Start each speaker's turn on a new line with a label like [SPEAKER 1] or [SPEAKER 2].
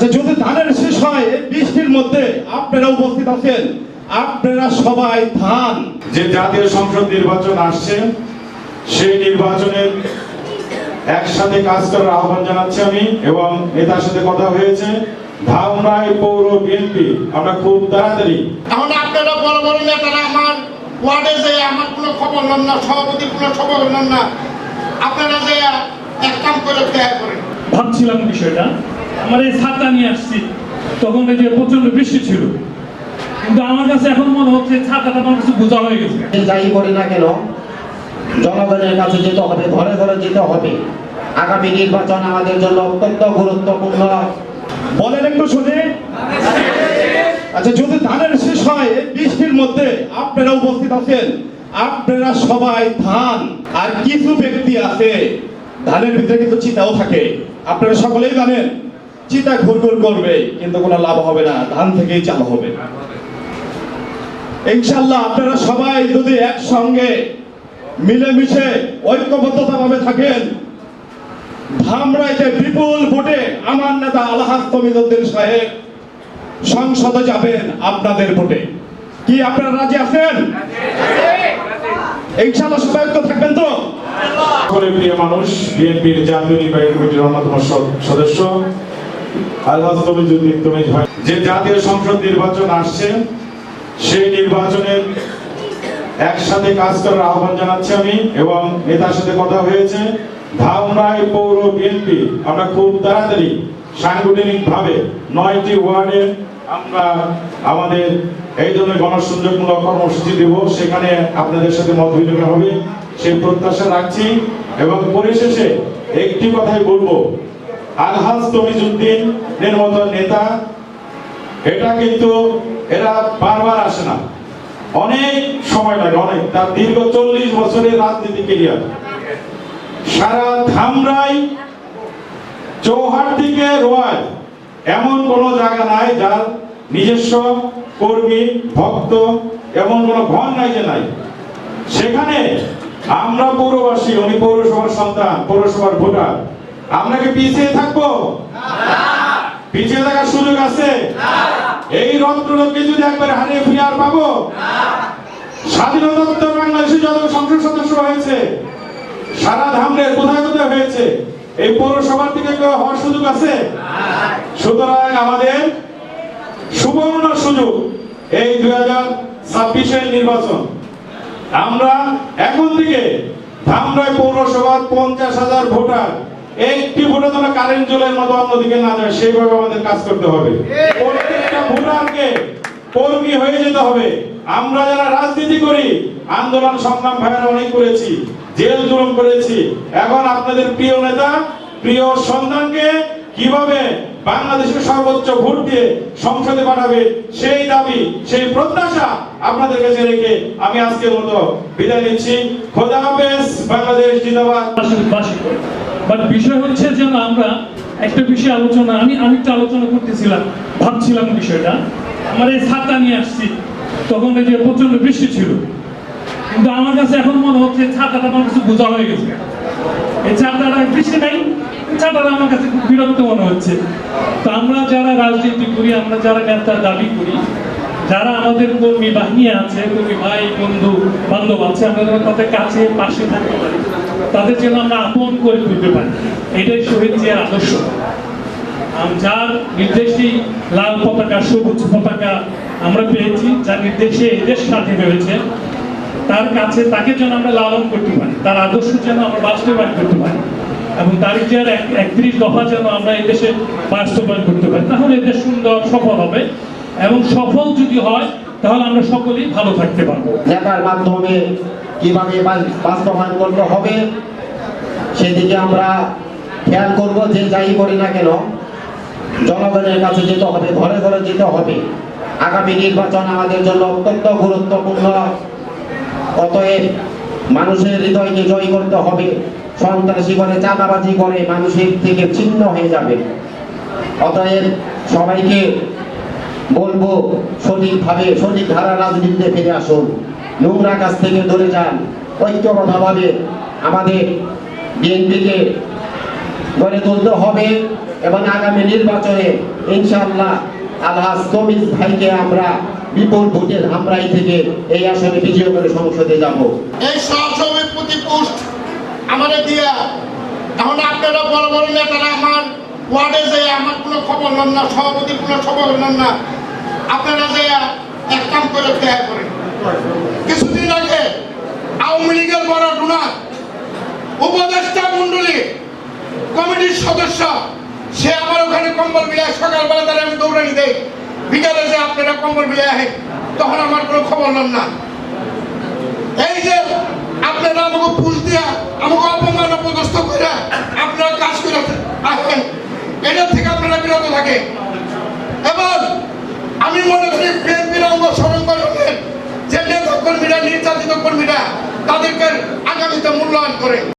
[SPEAKER 1] আচ্ছা যদি ধানের শেষ হয় এই বৃষ্টির মধ্যে আপনারা উপস্থিত আছেন? আপনারা সবাই ধান।
[SPEAKER 2] যে জাতীয় সংসদ নির্বাচন আসছে সেই নির্বাচনের একসাথে কাজ করার আহ্বান জানাচ্ছি আমি এবং নেতার সাথে কথা হয়েছে। ধামরাই পৌর বিএনপি আমরা খুব তাড়াতাড়ি।
[SPEAKER 3] এখন আপনারা বড় বড় নেতারা আমার ওয়ার্ডে যে আমার কোনো খবর নেন না সভাপতি কোনো খবর নেন না। আপনারা যে এক কাম করে দেয়া করেন।
[SPEAKER 4] ভাবছিলাম বিষয়টা। আমার এই ছাতা নিয়ে আসছি। তখন এই যে প্রচণ্ড বৃষ্টি ছিল। কিন্তু আমার কাছে এখন মনে হচ্ছে ছাতাটা আমার কাছে বোঝা হয়ে গেছে।
[SPEAKER 5] যাই করে না কেন জনগণের কাছে যেতে হবে ঘরে ঘরে যেতে হবে। আগামী নির্বাচন আমাদের জন্য অত্যন্ত গুরুত্বপূর্ণ।
[SPEAKER 1] বলেন একটু শুনে। আচ্ছা যদি ধানের শেষ হয় এই বৃষ্টির মধ্যে আপনারা উপস্থিত আছেন? আপনারা সবাই ধান আর কিছু ব্যক্তি আছে। ধানের ভিতরে কিন্তু চিতাও থাকে। আপনারা সকলেই জানেন চিতা ঘুরঘুর করবে, কিন্তু কোনো লাভ হবে না, ধান থেকেই চাল হবে। ইনশাল্লাহ আপনারা সবাই যদি একসঙ্গে মিলেমিশে ঐক্যবদ্ধতা ভাবে থাকেন, ধামরাইতে বিপুল ভোটে আমার নেতা আলহাজ তমিজুদ্দিন সাহেব সংসদে যাবেন আপনাদের ভোটে। কি আপনারা রাজি আছেন? ইনশাআল্লাহ সবাই ঐক্য থাকবেন তো?
[SPEAKER 2] প্রিয় মানুষ, বিএনপির জাতীয় নির্বাহী কমিটির অন্যতম স- আলহাজ তমিজুদ্দিন তমিজ ভাই যে জাতীয় সংসদ নির্বাচন আসছে, সেই নির্বাচনের একসাথে কাজ করার আহ্বান জানাচ্ছি আমি এবং নেতার সাথে কথা হয়েছে। ধামরাই পৌর বিএনপি আমরা খুব তাড়াতাড়ি সাংগঠনিক ভাবে নয়টি ওয়ার্ডে আমরা আমাদের এই ধরনের গণসংযোগমূলক কর্মসূচি দেব। সেখানে আপনাদের সাথে মত বিনিময় হবে, সেই প্রত্যাশা রাখছি এবং পরিশেষে একটি কথাই বলব আলহাজ তমিজুদ্দিন এর মতো নেতা। এটা কিন্তু, এরা বারবার আসে না। অনেক সময় লাগে, অনেক। তার দীর্ঘ চল্লিশ বছরের রাজনীতি কেরিয়ার। সারা ধামরাই চৌহাট থেকে রোয়ায়। এমন কোন জায়গা নাই যার নিজস্ব কর্মী, ভক্ত, এমন কোন ঘর নাই যে নাই। সেখানে আমরা পৌরবাসী উনি পৌরসভার সন্তান, পৌরসভার ভোটার। আমরা কি পিছিয়ে থাকব? পিছিয়ে থাকার সুযোগ আছে? এই রত্নকে যদি একবার হারিয়ে ফিরে আর পাবো? স্বাধীনতা বাংলাদেশে যত সংসদ সদস্য হয়েছে, সারা ধামরের কোথায় কোথায় হয়েছে, এই পৌরসভার থেকে কেউ হওয়ার সুযোগ আছে? সুতরাং আমাদের সুবর্ণ সুযোগ এই দুই হাজার ছাব্বিশের নির্বাচন। আমরা এখন থেকে ধামরাই পৌরসভার পঞ্চাশ হাজার ভোটার একটি ভোটে যেন কারেন্ট জলের মতো অন্যদিকে না যায়, সেইভাবে আমাদের কাজ করতে হবে। প্রত্যেকটা কর্মী হয়ে যেতে হবে। আমরা যারা রাজনীতি করি, আন্দোলন সংগ্রাম ভাইয়েরা অনেক করেছি, জেল জুলুম করেছি। এখন আপনাদের প্রিয় নেতা, প্রিয় সন্তানকে কীভাবে বাংলাদেশের সর্বোচ্চ ভোট দিয়ে সংসদে পাঠাবে, সেই দাবি, সেই প্রত্যাশা আপনাদের কাছে রেখে আমি আজকের মতো বিদায় নিচ্ছি। খোদা হাফেজ, বাংলাদেশ জিন্দাবাদ।
[SPEAKER 4] বাট বিষয় হচ্ছে যেন আমরা একটা বিষয় আলোচনা, আমি আমি একটু আলোচনা করতেছিলাম, ভাবছিলাম বিষয়টা। আমার এই ছাতা নিয়ে আসছি। তখন এই যে প্রচণ্ড বৃষ্টি ছিল। কিন্তু আমার কাছে এখন মনে হচ্ছে ছাতাটা আমার কাছে বোঝা হয়ে গেছে। এই ছাতাটা বৃষ্টি নাই ছাতাটা আমার কাছে খুব বিরক্ত মনে হচ্ছে। তো আমরা যারা রাজনীতি করি, আমরা যারা নেতার দাবি করি, যারা আমাদের কর্মী বাহিনী আছে, কর্মী ভাই, বন্ধু, বান্ধব আছে, আমরা তাদের কাছে পাশে থাকতে পারি। তাদের যেন আমরা আপন করে তুলতে পারি। এটাই শহীদ জিয়ার আদর্শ। যার নির্দেশেই লাল পতাকা, সবুজ পতাকা আমরা পেয়েছি, যার নির্দেশে এদেশ স্বাধীন হয়েছে, তার কাছে তাকে যেন আমরা লালন করতে পারি, তার আদর্শ যেন আমরা বাস্তবায়ন করতে পারি এবং তারিখ জিয়ার এক- একত্রিশ দফা যেন আমরা এই দেশে বাস্তবায়ন করতে পারি। তাহলে এদেশ সুন্দর, সফল হবে এবং সফল যদি হয়, তাহলে আমরা সকলেই ভালো থাকতে পারব।
[SPEAKER 5] নেতার মাধ্যমে কীভাবে বাস্তবায়ন করতে হবে, সেদিকে আমরা খেয়াল করব, যে যাই করি না কেন, জনগণের কাছে যেতে হবে, ঘরে ঘরে যেতে হবে। আগামী নির্বাচন আমাদের জন্য অত্যন্ত গুরুত্বপূর্ণ। অতএব মানুষের হৃদয়কে জয় করতে হবে। সন্ত্রাসী করে চাঁদাবাজি করে মানুষের থেকে ছিন্ন হয়ে যাবে। অতএব সবাইকে বলব, সঠিকভাবে, সঠিক ধারা রাজনীতিতে ফিরে আসুন। নোংরা কাছ থেকে দূরে যান। ঐক্যবদ্ধভাবে আমাদের বিএনপিকে গড়ে তুলতে হবে এবং আগামী নির্বাচনে ইনশাআল্লাহ আলহাজ তমিজ ভাইকে আমরা বিপুল ভোটের আমরাই থেকে এই আসনে বিজয় করে সংসদে যাব।
[SPEAKER 3] এই সহসভাপতি পোস্ট আমাদের দিয়া। এখন আপনারা বড় বড় নেতারা আমার ওয়ার্ডে যে আমার কোনো খবর নেন না, সভাপতি কোনো খবর নেন না। আপনারা যে এক কাম করে দেয়া করেন। কিছুদিন আগে আওয়ামী লীগের বড় ডোনার উপদেষ্টা মন্ডলী কমিটির সদস্য, সে আমার ওখানে কম্বল বিলায় সকালবেলা তারা আমি দৌড়ানি দেই। বিকালে যে আপনারা কম্বল বিলায় আহে তখন আমার কোনো খবর নেন না। এই যে আপনারা আমাকে পুষ দিয়া আমাকে অপমান অপদস্থ করে আপনারা কাজ করে আসবেন এটার থেকে আপনারা বিরত থাকে এবং আমি মনে করি বিএনপির অঙ্গ করবেন। যে নেতা কর্মীরা, নির্যাতিত কর্মীরা তাদেরকে আগামীতে মূল্যায়ন করে।